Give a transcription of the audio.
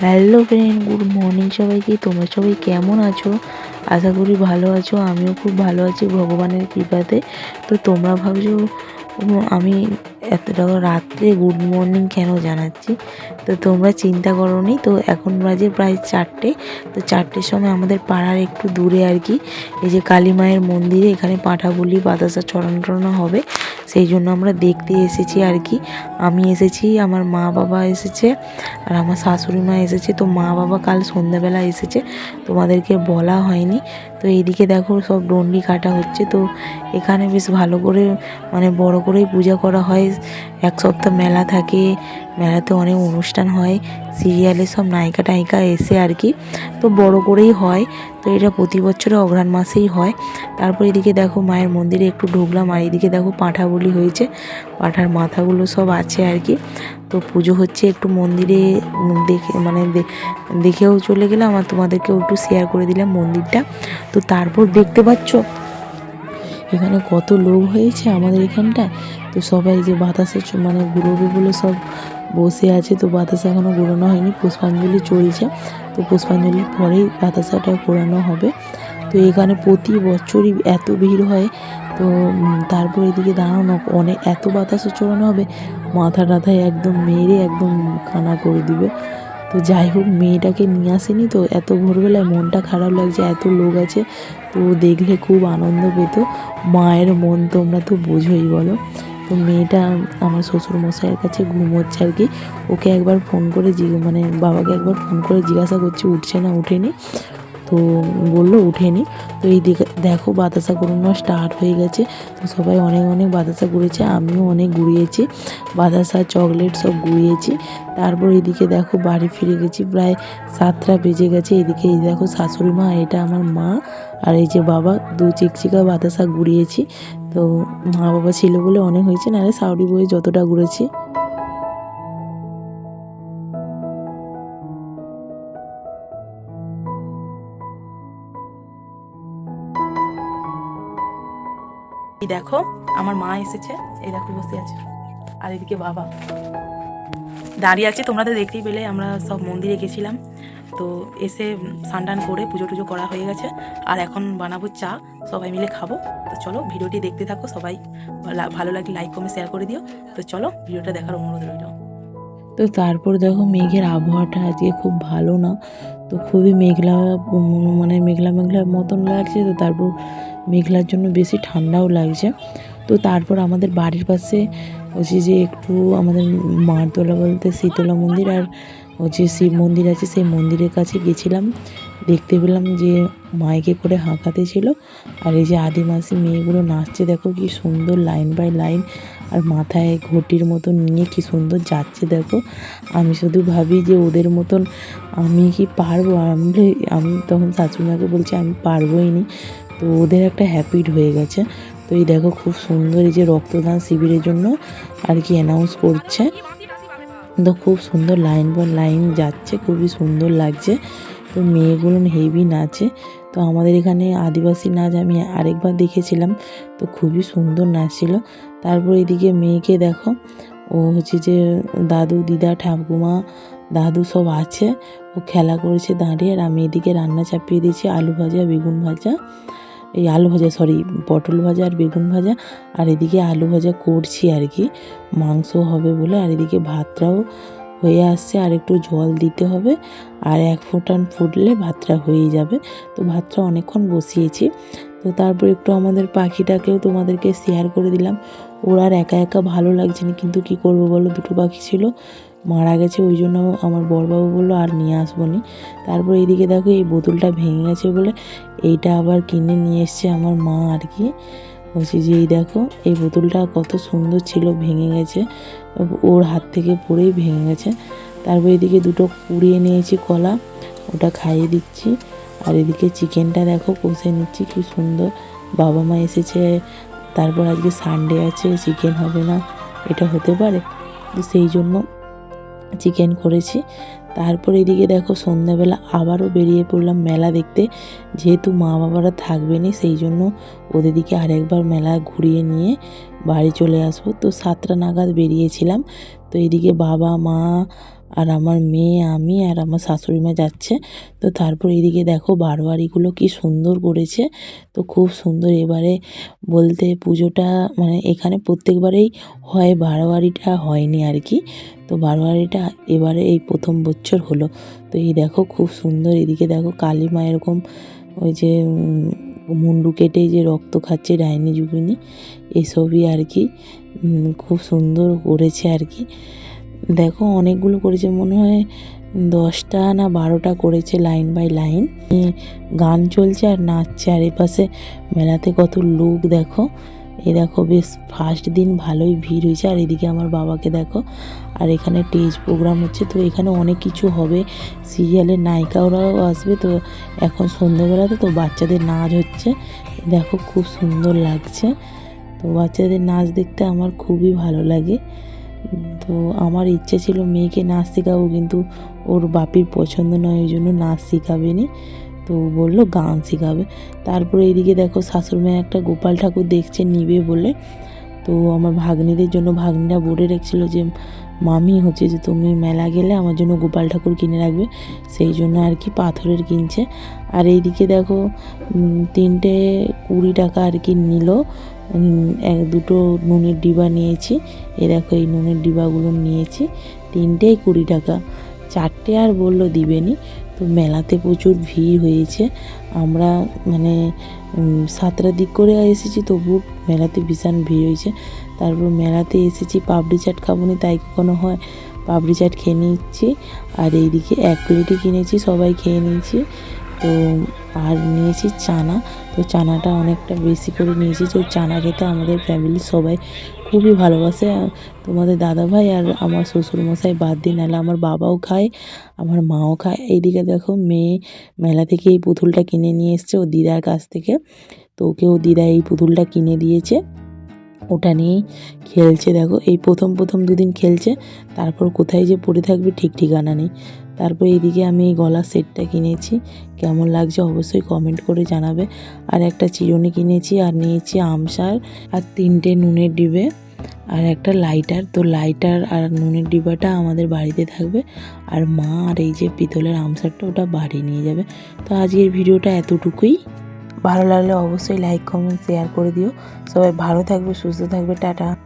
Hello friend good morning সবাইকে। তোমরা সবাই কেমন আছো? আশা করি ভালো আছো, আমিও খুব ভালো আছি ভগবানের কৃপাতে। তো তোমরা ভাবছ উম, আমি এতটা রাত্রে গুড মর্নিং কেন জানাচ্ছি? তো তোমরা চিন্তা করো নি তো এখন বাজে প্রায় চারটে। তো চারটের সময় আমাদের পাড়ার একটু দূরে আর কি এই যে কালী মায়ের মন্দিরে এখানে পাঠা বলি বাতাসা ছড়ানো টড়ানো হবে। সেই জন্য আমরা দেখতে এসেছি আর কি। আমি এসেছি, আমার মা বাবা এসেছে আর আমার শাশুড়ি মা এসেছে। তো মা বাবা কাল সন্ধ্যাবেলা এসেছে, তোমাদেরকে বলা হয়নি। তো এইদিকে দেখো সব ডন্ডি কাটা হচ্ছে। তো এখানে বেশ ভালো করে মানে বড় করেই পূজা করা হয়। এক সপ্তাহ মেলা থাকে, মেলাতে অনেক অনুষ্ঠান হয়। সিরিয়ালে সব নায়িকা টায়িকা এসে আর কি। তো বড় করেই হয়। তো এটা প্রতি বছরে অঘ্রাণ মাসেই হয়। তারপর এদিকে দেখো মায়ের মন্দিরে একটু ঢুকলাম আর এদিকে দেখো পাঁঠা বলি হয়েছে। পাঁঠার মাথাগুলো সব আছে আর কি। তো পুজো হচ্ছে একটু মন্দিরে দেখে মানে দেখেও চলে গেলাম আর তোমাদেরকেও একটু শেয়ার করে দিলাম মন্দিরটা। তো তারপর দেখতে পাচ্ছ? এখানে কত লোক হয়েছে আমাদের এখানটায়। তো সবাই যে বাতাসে মানে ঘুরোবে বলে সব বসে আছে, তো বাতাসা এখনও ঘোরানো হয়নি, পুষ্পাঞ্জলি চলছে। তো পুষ্পাঞ্জলির পরেই বাতাসাটা ঘোরানো হবে। তো এখানে প্রতি বছরই এত ভিড় হয়, তো তারপর এদিকে দাঁড়ানো অনেক এত বাতাসে চড়ানো হবে, মাথা টাথায় একদম মেরে একদম কানা করে দিবে। তো যাই হোক, মেয়েটাকে নিয়ে আসেনি তো, এত ভোরবেলায় মনটা খারাপ লাগছে, এত লোক আছে, তো দেখলে খুব আনন্দ পেত। মায়ের মন তোমরা তো বোঝোই বলো। তো মেয়েটা আমার শ্বশুর মশাইয়ের কাছে ঘুমোচ্ছে আর কি। ওকে একবার ফোন করে মানে বাবাকে একবার ফোন করে জিজ্ঞাসা করছি, উঠছে না উঠেনি তো বলল উঠেনি তো এই দেখো বাতাসা ঘুরানো স্টার্ট হয়ে গেছে। তো সবাই অনেক অনেক বাতাসা ঘুরেছে আমিও অনেক ঘুরিয়েছি। বাতাসা চকলেট সব ঘুরিয়েছি। তারপর এদিকে দেখো বাড়ি ফিরে গেছি, প্রায় সাতটা বেজে গেছে। এদিকে এই দেখো শাশুড়ি মা, এটা আমার মা আর এই যে বাবা, দু চিকচিকা বাতাসা ঘুরিয়েছি। তো মা বাবা ছিল বলে অনেক হয়েছে, নাহলে সাউরি বয়ে যতটা ঘুরেছি। এই দেখো, আমার মা এসেছে, এই দেখো বসে আছে। আর এদিকে বাবা। দাঁড়িয়ে আছে, তোমরা তো দেখতেই পেলে, আমরা সব মন্দিরে গেছিলাম। তো এসে স্নান করে পুজো টুজো করা হয়ে গেছে। আর এখন বানাবো চা, সবাই মিলে খাব। তো চলো ভিডিওটি দেখতে থাকো, সবাই ভালো- লাগলে লাইক কমেন্ট শেয়ার করে দিও। তো চলো ভিডিওটা দেখার অনুরোধ রইল। তো তারপর দেখো মেঘের আবহাওয়াটা আজকে খুব ভালো না। তো খুবই মেঘলা মানে মেঘলা মেঘলা মতন লাগছে। তো তারপর মেঘলার জন্য বেশি ঠান্ডাও লাগছে। তো তারপর আমাদের বাড়ির পাশে হচ্ছে যে একটু আমাদের মারতলা বলতে শীতলা মন্দির আর হচ্ছে শিব মন্দির আছে, সেই মন্দিরের কাছে গেছিলাম। দেখতে পেলাম যে মাইকে করে হাঁকাতে ছিল। আর এই যে আদিবাসী মেয়েগুলো নাচছে, দেখো কি সুন্দর লাইন বাই লাইন। আর মাথায় ঘটির মতো নিয়ে কি সুন্দর যাচ্ছে, দেখো। আমি শুধু ভাবি যে ওদের মতন আমি কি পারব? আমি আমি তখন শাশুড়িমাকে বলছি, আমি পারবোই নি। তো ওদের একটা হ্যাপিড হয়ে গেছে। তো এই দেখো খুব সুন্দর এই যে রক্তদান শিবিরের জন্য আর কি অ্যানাউন্স করছে। তো খুব সুন্দর লাইন বাই লাইন যাচ্ছে, খুবই সুন্দর লাগছে। তো মেয়েগুলো হেভি নাচে। তো আমাদের এখানে আদিবাসী নাচ আমি আরেকবার দেখেছিলাম, তো খুবই সুন্দর নাচ ছিল তারপর এদিকে মেয়েকে দেখো, ও হচ্ছে যে দাদু, দিদা, ঠাকুমা, দাদু সব আছে। ও খেলা করেছে দাঁড়িয়ে আর আমি এদিকে রান্না চাপিয়ে দিয়েছি, আলু ভাজা, বেগুন ভাজা। এই আলু ভাজা সরি পটল ভাজা আর বেগুন ভাজা। আর এদিকে আলু ভাজা করছি আর কি। মাংস হবে বলে, আর এদিকে ভাতটাও হয়ে আসছে। আর একটু জল দিতে হবে। আর এক ফোঁটান ফুটলে ভাতটা হয়ে যাবে। তো ভাতটা অনেকক্ষণ বসিয়েছি। তো তারপর একটু আমাদের পাখিটাকেও তোমাদেরকে শেয়ার করে দিলাম। ওর আর একা একা ভালো লাগছে না। কিন্তু কি করব বলো? দুটো পাখি ছিল। মারা গেছে, ওই জন্য আমার বড়বাবু বলল, আর নিয়ে আসব নি। তারপর এইদিকে দেখো এই বোতলটা ভেঙে গেছে বলে এইটা আবার কিনে নিয়ে এসছে আমার মা আর কি। বলছি যে, এই দেখো, এই বোতলটা কত সুন্দর ছিল, ভেঙে গেছে, ওর হাত থেকে পড়েই ভেঙে গেছে। তারপর এদিকে দুটো কুড়িয়ে নিয়েছি কলা, ওটা খাইয়ে দিচ্ছি। আর এদিকে চিকেনটা দেখো কষে নিচ্ছি, কি সুন্দর। বাবা মা এসেছে, তারপর আজকে সানডে আছে, চিকেন হবে না, এটা হতে পারে? তো সেই জন্য চিকেন করেছি। তারপর এদিকে দেখো সন্ধ্যাবেলা আবারও বেরিয়ে পড়লাম মেলা দেখতে। যেহেতু মা বাবারা থাকবেনি সেই জন্য ওদের দিকে আরেকবার মেলা ঘুরিয়ে নিয়ে বাড়ি চলে আসব। তো সাতটা নাগাদ বেরিয়েছিলাম। তো এদিকে বাবা, মা আর আমার মেয়ে, আমি আর আমার শাশুড়ি মা যাচ্ছে। তো তারপর এদিকে দেখো বারোয়ারিগুলো কি সুন্দর করেছে। তো খুব সুন্দর এবারে বলতে পুজোটা মানে এখানে প্রত্যেকবারেই হয়, বারোয়ারিটা হয়নি আর কি। তো বারোয়ারিটা এবারে এই প্রথম বছর হলো। তো এই দেখো খুব সুন্দর এদিকে দেখো কালী মা এরকম ওই যে মুন্ডু কেটে যে রক্ত খাচ্ছে ডাইনি যুগিনি এসবই আর কি খুব সুন্দর করেছে আর কি। দেখো অনেকগুলো করেছে, মনে হয় দশটা না বারোটা করেছে লাইন বাই লাইন। গান চলছে আর নাচছে, আর এপাশে মেলাতে কত লোক, দেখো। এই দেখো বেশ ফার্স্ট দিন ভালোই ভিড় হয়েছে, আর এদিকে আমার বাবাকে দেখো, আর এখানে স্টেজ প্রোগ্রাম হচ্ছে, তো এখানে অনেক কিছু হবে। সিরিয়ালের নায়িকাওরাও আসবে, তো এখন সন্ধ্যেবেলাতে তো বাচ্চাদের নাচ হচ্ছে। দেখো খুব সুন্দর লাগছে, তো বাচ্চাদের নাচ দেখতে আমার খুবই ভালো লাগে। তো আমার ইচ্ছে ছিল মেয়েকে নাচ শেখাবো, কিন্তু ওর বাপির পছন্দ নয়, ওই জন্য নাচ শেখাবে নি তো বলল, গান শেখাবে। তারপরে এইদিকে দেখো শাশুড়ি মেয়ে একটা গোপাল ঠাকুর দেখছে নিবে বলে। তো আমার ভাগ্নিদের জন্য ভাগ্নিরা বলে রেখেছিল যে, মামি হচ্ছে যে তুমি মেলা গেলে আমার জন্য গোপাল ঠাকুর কিনে রাখবে। সেই জন্য আর কি পাথরের কিনছে। আর এইদিকে দেখো তিনটে কুড়ি টাকা আর কি নিল। এক দুটো নুনের ডিবা নিয়েছি। এ দেখো এই নুনের ডিবাগুলো নিয়েছি। তিনটেই কুড়ি টাকা। চারটে আর বলল দিবেনি। তো মেলাতে প্রচুর ভিড় হয়েছে। আমরা মানে সাতটার দিক করে এসেছি তবু মেলাতে ভীষণ ভিড় হয়েছে। তারপর মেলাতে এসেছি পাপড়ি চাট খাব না তাই কখনো হয় পাপড়ি চাট খেয়ে নিচ্ছি। আর এইদিকে এক প্লেটই কিনেছি, সবাই খেয়ে নিয়েছি। তো আর নিয়েছি চানা। তো চানাটা অনেকটা বেশি করে নিয়েছি। তো চানা খেতে আমাদের ফ্যামিলির সবাই খুবই ভালোবাসে। তোমাদের দাদা ভাই আর আমার শ্বশুরমশাই বাদ দিয়ে নাহলে আমার বাবাও খায়, আমার মাও খায়। এইদিকে দেখো মেয়ে মেলা থেকে এই পুতুলটা কিনে নিয়ে এসছে ও দিদার কাছ থেকে। তো ওকে ও দিদা এই পুতুলটা কিনে দিয়েছে। ওটা নিয়েই খেলছে দেখো। এই প্রথম প্রথম দুদিন খেলছে, তারপর কোথায় যে পড়ে থাকবে ঠিক ঠিকানা নেই। তারপর এইদিকে আমি এই গলার সেটটা কিনেছি। কেমন লাগছে অবশ্যই কমেন্ট করে জানাবে। আর একটা চিরুনি কিনেছি, আর নিয়েছি আমসার আর তিনটে নুনের ডিবে, আর একটা লাইটার। তো লাইটার আর নুনের ডিবাটা আমাদের বাড়িতে থাকবে। আর মা আর এই যে পিতলের আমসারটা ওটা বাড়ি নিয়ে যাবে। তো আজকের ভিডিওটা এতটুকুই। ভালো লাগলে অবশ্যই লাইক কমেন্ট শেয়ার করে দিও। সবাই ভালো থাকবে, সুস্থ থাকবে, টাটা।